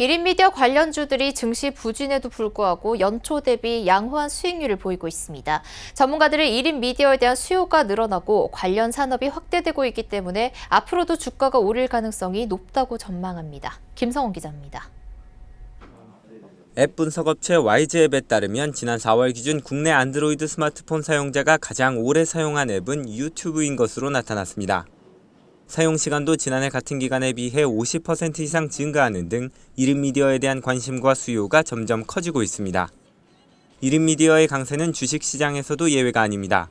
1인 미디어 관련주들이 증시 부진에도 불구하고 연초 대비 양호한 수익률을 보이고 있습니다. 전문가들은 1인 미디어에 대한 수요가 늘어나고 관련 산업이 확대되고 있기 때문에 앞으로도 주가가 오를 가능성이 높다고 전망합니다. 김성원 기자입니다. 앱 분석업체 YG앱에 따르면 지난 4월 기준 국내 안드로이드 스마트폰 사용자가 가장 오래 사용한 앱은 유튜브인 것으로 나타났습니다. 사용 시간도 지난해 같은 기간에 비해 50% 이상 증가하는 등 1인 미디어에 대한 관심과 수요가 점점 커지고 있습니다. 1인 미디어의 강세는 주식 시장에서도 예외가 아닙니다.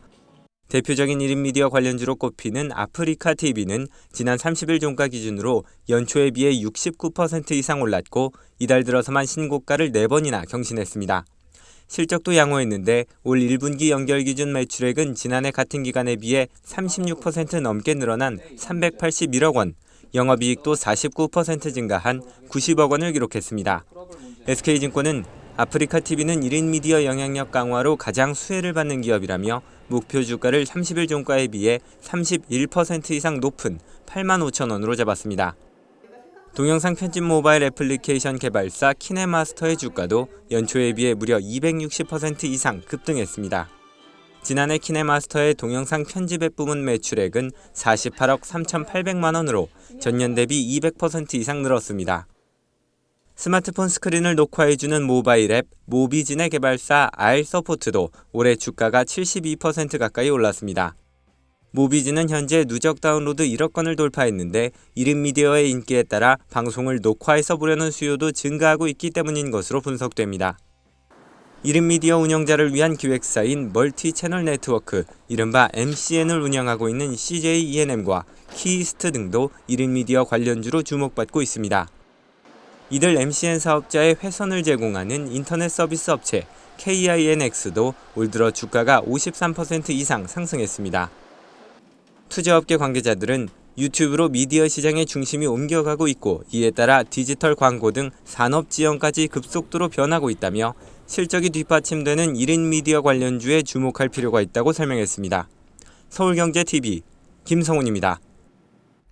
대표적인 1인 미디어 관련주로 꼽히는 아프리카 TV는 지난 30일 종가 기준으로 연초에 비해 69% 이상 올랐고 이달 들어서만 신고가를 4번이나 경신했습니다. 실적도 양호했는데 올 1분기 연결 기준 매출액은 지난해 같은 기간에 비해 36% 넘게 늘어난 381억 원, 영업이익도 49% 증가한 90억 원을 기록했습니다. SK증권은 아프리카 TV는 1인 미디어 영향력 강화로 가장 수혜를 받는 기업이라며 목표 주가를 30일 종가에 비해 31% 이상 높은 8만 5천 원으로 잡았습니다. 동영상 편집 모바일 애플리케이션 개발사 키네마스터의 주가도 연초에 비해 무려 260% 이상 급등했습니다. 지난해 키네마스터의 동영상 편집 앱 부문 매출액은 48억 3,800만 원으로 전년 대비 200% 이상 늘었습니다. 스마트폰 스크린을 녹화해주는 모바일 앱 모비진의 개발사 알서포트도 올해 주가가 72% 가까이 올랐습니다. 모비지는 현재 누적 다운로드 1억 건을 돌파했는데 1인 미디어의 인기에 따라 방송을 녹화해서 보려는 수요도 증가하고 있기 때문인 것으로 분석됩니다. 1인 미디어 운영자를 위한 기획사인 멀티 채널 네트워크, 이른바 MCN을 운영하고 있는 CJ ENM과 키이스트 등도 1인 미디어 관련주로 주목받고 있습니다. 이들 MCN 사업자의 회선을 제공하는 인터넷 서비스 업체 KINX도 올 들어 주가가 53% 이상 상승했습니다. 투자업계 관계자들은 유튜브로 미디어 시장의 중심이 옮겨가고 있고 이에 따라 디지털 광고 등 산업 지형까지 급속도로 변하고 있다며 실적이 뒷받침되는 1인 미디어 관련주에 주목할 필요가 있다고 설명했습니다. 서울경제TV 김성훈입니다.